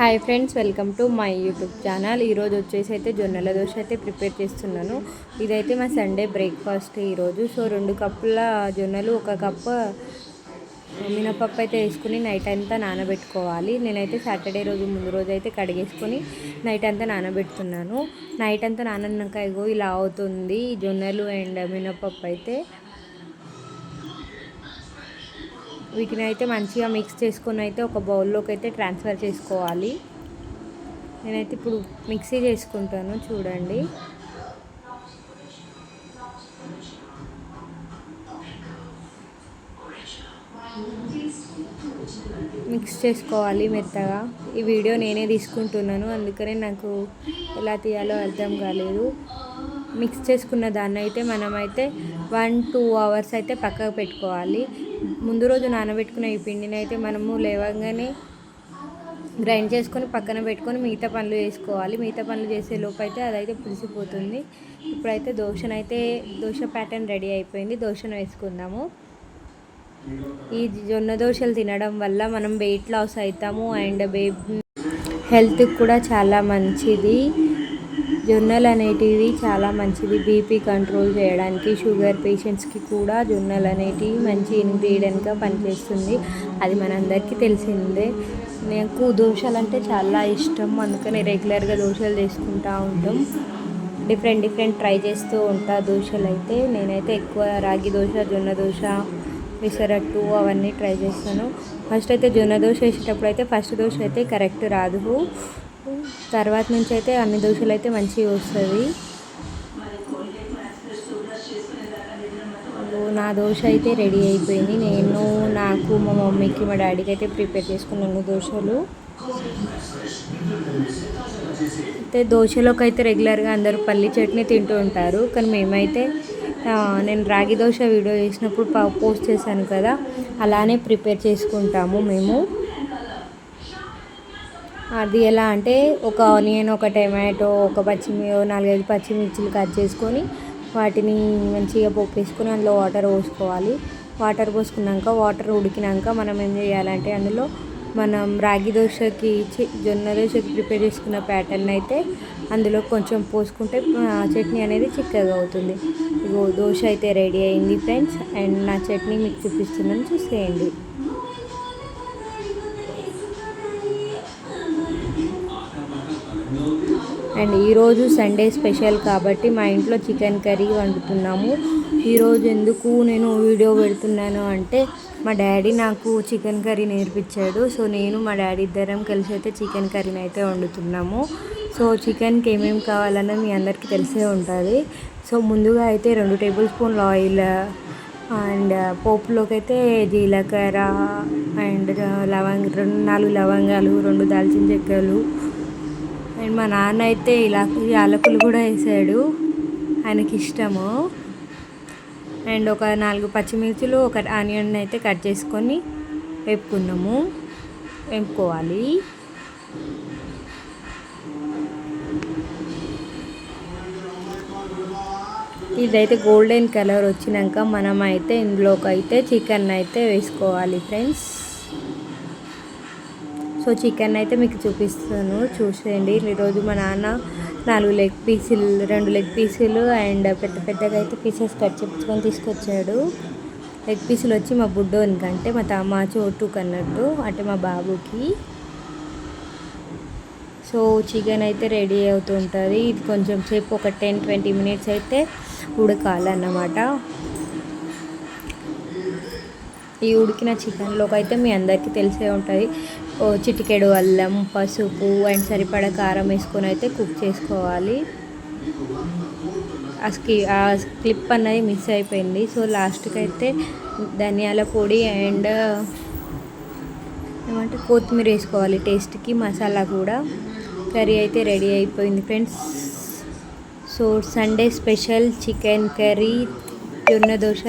Hi friends welcome to my YouTube channel. ఈరోజు వచ్చేసి అయితే జొన్నల దోశ అయితే ప్రిపేర్ చేస్తున్నాను. ఇదైతే మా సండే బ్రేక్ఫాస్ట్ ఈరోజు. సో రెండు కప్పుల జొన్నలు ఒక కప్పు మినపప్పు అయితే వేసుకుని నైట్ అంతా నానబెట్టుకోవాలి. నేనైతే సాటర్డే రోజు ముందు రోజు అయితే కడిగేసుకొని నైట్ అంతా నానబెడుతున్నాను. నైట్ అంతా నానన్నాక ఇగో ఇలా అవుతుంది. జొన్నలు అండ్ మినపప్పు అయితే వీటిని అయితే మంచిగా మిక్స్ చేసుకొని అయితే ఒక బౌల్లోకి అయితే ట్రాన్స్ఫర్ చేసుకోవాలి. నేనైతే ఇప్పుడు మిక్సీ చేసుకుంటాను చూడండి. మిక్స్ చేసుకోవాలి మెత్తగా. ఈ వీడియో నేనే తీసుకుంటున్నాను అందుకనే నాకు ఎలా తీయాలో అర్థం కాలేదు. మిక్స్ చేసుకున్న దాన్ని అయితే మనమైతే వన్ టూ అవర్స్ అయితే పక్కకు పెట్టుకోవాలి. ముందు రోజు నానబెట్టుకున్న ఈ పిండిని అయితే మనము లేవగానే గ్రైండ్ చేసుకొని పక్కన పెట్టుకొని మిగతా పనులు వేసుకోవాలి మిగతా పనులు చేసే లోపు అయితే అదైతే పులిసిపోతుంది. ఇప్పుడైతే దోశనైతే దోశ ప్యాటర్న్ రెడీ అయిపోయింది. దోశను వేసుకుందాము. ఈ జొన్న దోశలు తినడం వల్ల మనం వెయిట్ లాస్ అవుతాము అండ్ బేబీ హెల్త్కి కూడా చాలా మంచిది. జొన్నలు అనేటివి చాలా మంచిది. బీపీ కంట్రోల్ చేయడానికి షుగర్ పేషెంట్స్కి కూడా జొన్నలు అనేటివి మంచి ఇంగ్రీడియంట్గా పనిచేస్తుంది. అది మనందరికీ తెలిసిందే. నాకు దోశలు అంటే చాలా ఇష్టం. అందుకని రెగ్యులర్గా దోశలు చేసుకుంటూ ఉంటాం. డిఫరెంట్ డిఫరెంట్ ట్రై చేస్తూ ఉంటా దోశలు అయితే నేనైతే ఎక్కువ రాగి దోశ జొన్న దోశ విసరట్టు అవన్నీ ట్రై చేస్తాను. ఫస్ట్ అయితే జొన్న దోశ వేసేటప్పుడు అయితే ఫస్ట్ దోశ అయితే కరెక్ట్ రాదు. తర్వాత నుంచి అయితే అన్ని దోశలు అయితే మంచిగా వస్తుంది. నా దోశ అయితే రెడీ అయిపోయింది. నేను నాకు మా మమ్మీకి మా డాడీకి అయితే ప్రిపేర్ చేసుకున్నాను దోశలు. అయితే దోశలోకి అయితే రెగ్యులర్గా అందరూ పల్లి చట్నీ తింటూ ఉంటారు. కానీ మేమైతే నేను రాగి దోశ వీడియో చేసినప్పుడు పోస్ట్ చేశాను కదా అలానే ప్రిపేర్ చేసుకుంటాము మేము. అది ఎలా అంటే ఒక ఆనియన్ ఒక టమాటో ఒక పచ్చిమి నాలుగైదు పచ్చిమిర్చిలు కట్ చేసుకొని వాటిని మంచిగా పోపు వేసుకొని అందులో వాటర్ పోసుకోవాలి. వాటర్ పోసుకున్నాక వాటర్ ఉడికినాక మనం ఏం చేయాలంటే అందులో మనం రాగి దోశకి జొన్న దోశకి ప్రిపేర్ చేసుకున్న ప్యాటర్న్ అయితే అందులో కొంచెం పోసుకుంటే చట్నీ అనేది చిక్కగా అవుతుంది. ఇగో దోశ అయితే రెడీ అయింది ఫ్రెండ్స్. అండ్ నా చట్నీ మీకు చూపిస్తున్నాను చూసేయండి. అండ్ ఈరోజు సండే స్పెషల్ కాబట్టి మా ఇంట్లో చికెన్ కర్రీ వండుతున్నాము. ఈరోజు ఎందుకు నేను వీడియో పెడుతున్నాను అంటే మా డాడీ నాకు చికెన్ కర్రీ నేర్పించాడు. సో నేను మా డాడీ ఇద్దరం కలిసి అయితే చికెన్ కర్రీని అయితే వండుతున్నాము. సో చికెన్కి ఏమేమి కావాలన్నది మీ అందరికీ తెలిసే ఉంటుంది. సో ముందుగా అయితే రెండు టేబుల్ స్పూన్లు ఆయిల్ అండ్ పోపులోకి అయితే జీలకర్ర అండ్ లవంగ రెండు నాలుగు లవంగాలు రెండు దాల్చిన చెక్కలు అండ్ మా నాన్న అయితే ఇలా యాలకులు కూడా వేసాడు. ఆయనకి ఇష్టము. అండ్ ఒక నాలుగు పచ్చిమిర్చులు ఒక ఆనియన్ అయితే కట్ చేసుకొని వేపుకున్నాము. వేపుకోవాలి. ఇదైతే గోల్డెన్ కలర్ వచ్చినాక మనం అయితే ఇందులోకి అయితే చికెన్ అయితే వేసుకోవాలి ఫ్రెండ్స్. సో చికెన్ అయితే మీకు చూపిస్తాను. చూసేయండి. ఈరోజు మా నాన్న నాలుగు లెగ్ పీసులు రెండు లెగ్ పీసులు అండ్ పెద్ద పెద్దగా అయితే పీసెస్ కట్ చెప్పుకొని తీసుకొచ్చాడు. లెగ్ పీసులు వచ్చి మా బుడ్డోనికి అంటే మా తమ్మ చోటుకు అన్నట్టు అంటే మా బాబుకి. సో చికెన్ అయితే రెడీ అవుతుంటుంది ఇది కొంచెం సేపు ఒక టెన్ ట్వంటీ మినిట్స్ అయితే ఉడకాలన్నమాట. ఈ ఉడికిన చికెన్లోకి అయితే మీ అందరికీ తెలిసే ఉంటుంది. చిటికెడు అల్లం పసుపు అండ్ సరిపడ కారం వేసుకొని అయితే కుక్ చేసుకోవాలి. ఆ స్కి ఆ క్లిప్ అన్నది మిస్ అయిపోయింది. సో లాస్ట్కి అయితే ధనియాల పొడి అండ్ ఏమంటే కొత్తిమీర వేసుకోవాలి టేస్ట్కి మసాలా కూడా. కర్రీ అయితే రెడీ అయిపోయింది friends. So Sunday special chicken curry జొన్న దోశ